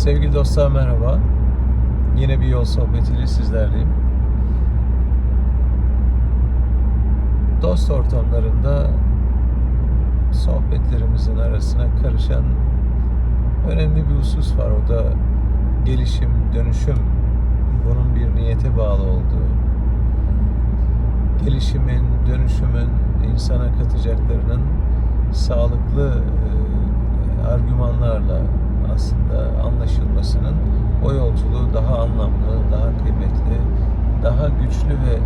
Sevgili dostlar merhaba. Yine bir yol sohbetiyle sizlerleyim. Dost ortamlarında sohbetlerimizin arasına karışan önemli bir husus var. O da gelişim, dönüşüm. Bunun bir niyete bağlı olduğu. Gelişimin, dönüşümün insana katacaklarının sağlıklı e, argümanlarla aslında anlaşılmasının o yolculuğu daha anlamlı, daha kıymetli, daha güçlü ve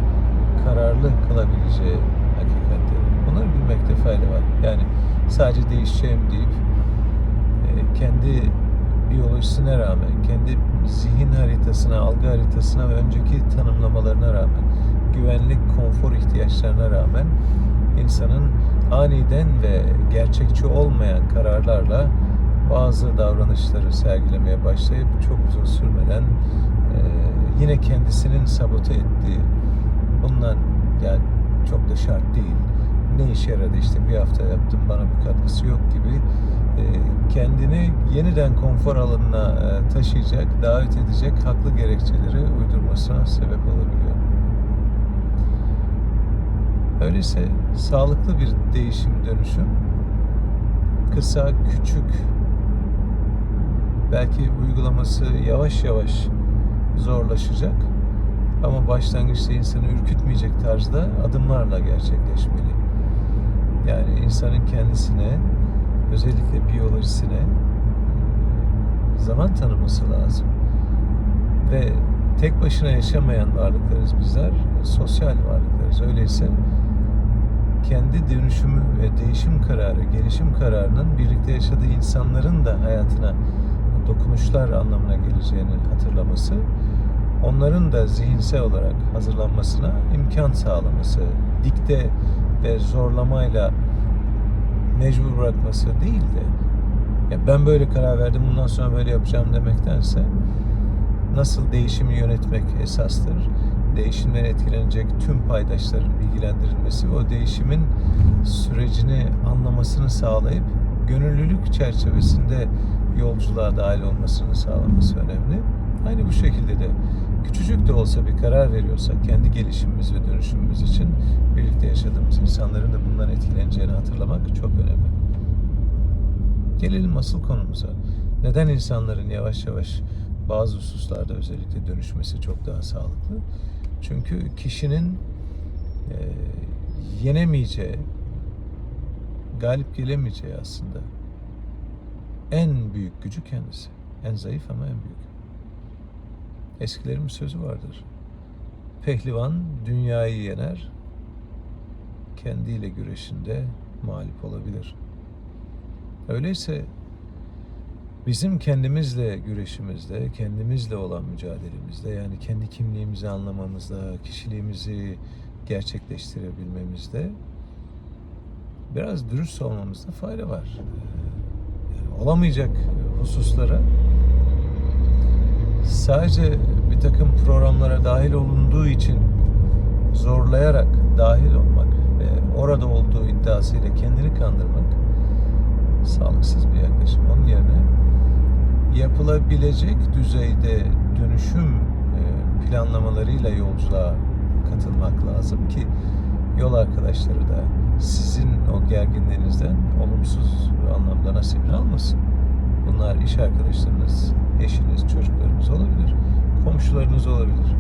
kararlı kılabileceği hakikatleri. Bunları bilmekte fayda var. Yani sadece değişeceğim deyip e, kendi biyolojisine rağmen, kendi zihin haritasına, algı haritasına ve önceki tanımlamalarına rağmen, güvenlik, konfor ihtiyaçlarına rağmen insanın aniden ve gerçekçi olmayan kararlarla bazı davranışları sergilemeye başlayıp çok uzun sürmeden e, yine kendisinin sabote ettiği bundan yani çok da şart değil ne işe yaradı işte bir hafta yaptım bana bir katkısı yok gibi e, kendini yeniden konfor alanına e, taşıyacak, davet edecek haklı gerekçeleri uydurmasına sebep olabiliyor. Öyleyse sağlıklı bir değişim dönüşüm kısa, küçük belki uygulaması yavaş yavaş zorlaşacak ama başlangıçta insanı ürkütmeyecek tarzda adımlarla gerçekleşmeli. Yani insanın kendisine özellikle biyolojisine zaman tanıması lazım. Ve tek başına yaşamayan varlıklarız bizler, sosyal varlıklarız. Öyleyse kendi dönüşümü ve değişim kararı, gelişim kararının birlikte yaşadığı insanların da hayatına dokunuşlar anlamına geleceğini hatırlaması, onların da zihinsel olarak hazırlanmasına imkan sağlaması, dikte ve zorlamayla mecbur bırakması değil de ya ben böyle karar verdim bundan sonra böyle yapacağım demektense nasıl değişimi yönetmek esastır. Değişimden etkilenecek tüm paydaşların bilgilendirilmesi ve o değişimin sürecini anlamasını sağlayıp gönüllülük çerçevesinde yolculuğa dahil olmasını sağlaması önemli. Aynı bu şekilde de küçücük de olsa bir karar veriyorsak kendi gelişimimiz ve dönüşümümüz için birlikte yaşadığımız insanların da bundan etkileneceğini hatırlamak çok önemli. Gelelim asıl konumuza. Neden insanların yavaş yavaş bazı hususlarda özellikle dönüşmesi çok daha sağlıklı? Çünkü kişinin e, yenemeyeceği, galip gelemeyeceği aslında en büyük gücü kendisi. En zayıf ama en büyük. Eskilerin bir sözü vardır. Pehlivan dünyayı yener, kendiyle güreşinde mağlup olabilir. Öyleyse bizim kendimizle güreşimizde, kendimizle olan mücadelemizde yani kendi kimliğimizi anlamamızda, kişiliğimizi gerçekleştirebilmemizde biraz dürüst olmamızda fayda var. Yani olamayacak hususlara sadece bir takım programlara dahil olunduğu için zorlayarak dahil olmak ve orada olduğu iddiasıyla kendini kandırmak sağlıksız bir yaklaşım. Onun yerine yapılabilecek düzeyde dönüşüm e, planlamalarıyla yolculuğa katılmak lazım ki yol arkadaşları da sizin o gerginliğinizden olumsuz anlamda nasibini almasın. Bunlar iş arkadaşlarınız, eşiniz, çocuklarınız olabilir, komşularınız olabilir.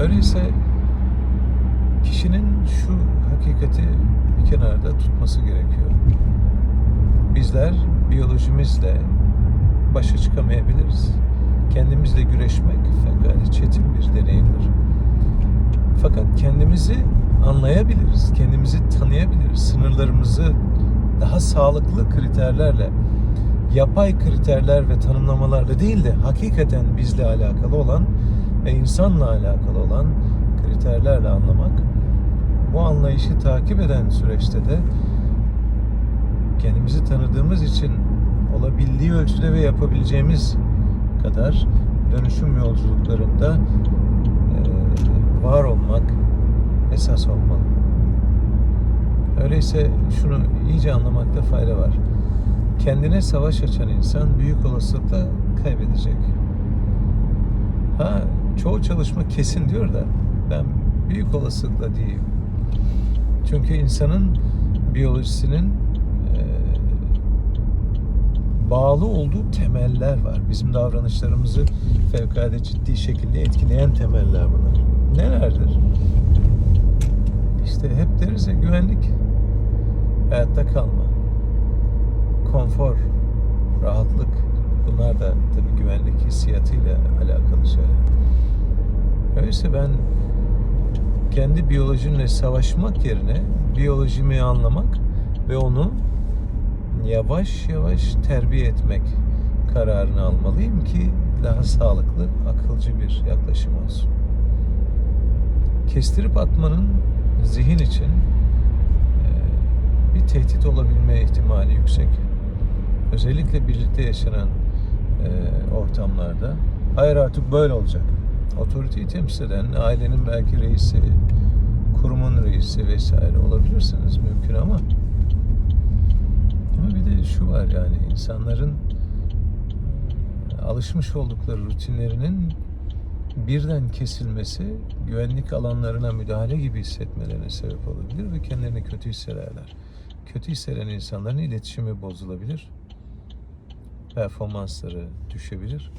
Öyleyse kişinin şu hakikati bir kenarda tutması gerekiyor. Bizler biyolojimizle başa çıkamayabiliriz. Kendimizle güreşmek fakat çetin bir deneyimdir. Fakat kendimizi anlayabiliriz, kendimizi tanıyabiliriz, sınırlarımızı daha sağlıklı kriterlerle, yapay kriterler ve tanımlamalarla değil de hakikaten bizle alakalı olan ve insanla alakalı olan kriterlerle anlamak, bu anlayışı takip eden süreçte de kendimizi tanıdığımız için olabildiği ölçüde ve yapabileceğimiz kadar dönüşüm yolculuklarında var olmak esas olmalı. Öyleyse şunu iyice anlamakta fayda var. kendine savaş açan insan büyük olasılıkla kaybedecek. Ha çoğu çalışma kesin diyor da ben büyük olasılıkla diyeyim. Çünkü insanın biyolojisinin bağlı olduğu temeller var. Bizim davranışlarımızı fevkalade ciddi şekilde etkileyen temeller bunlar. Nelerdir? İşte hep deriz ya güvenlik, hayatta kalma, konfor, rahatlık. Bunlar da tabii güvenlik hissiyatıyla alakalı şeyler. Öyleyse ben kendi biyolojimle savaşmak yerine biyolojimi anlamak ve onu yavaş yavaş terbiye etmek kararını almalıyım ki daha sağlıklı, akılcı bir yaklaşım olsun. Kestirip atmanın zihin için e, bir tehdit olabilme ihtimali yüksek. Özellikle birlikte yaşanan e, ortamlarda hayır artık böyle olacak. Otoriteyi temsil eden ailenin belki reisi, kurumun reisi vesaire olabilirsiniz mümkün ama ama bir de şu var yani insanların e, alışmış oldukları rutinlerinin birden kesilmesi güvenlik alanlarına müdahale gibi hissetmelerine sebep olabilir ve kendilerini kötü hissederler. Kötü hisseden insanların iletişimi bozulabilir. Performansları düşebilir.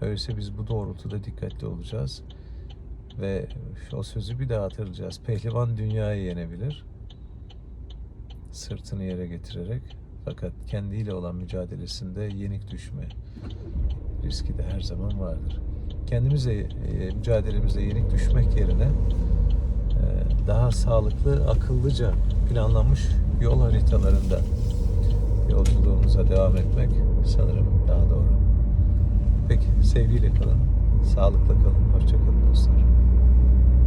Öyleyse biz bu doğrultuda dikkatli olacağız. Ve o sözü bir daha hatırlayacağız. Pehlivan dünyayı yenebilir. Sırtını yere getirerek fakat kendiyle olan mücadelesinde yenik düşme riski de her zaman vardır. Kendimize, e, yenik düşmek yerine e, daha sağlıklı, akıllıca planlanmış yol haritalarında yolculuğumuza devam etmek sanırım daha doğru. Peki sevgiyle kalın, sağlıkla kalın, hoşça kalın dostlar.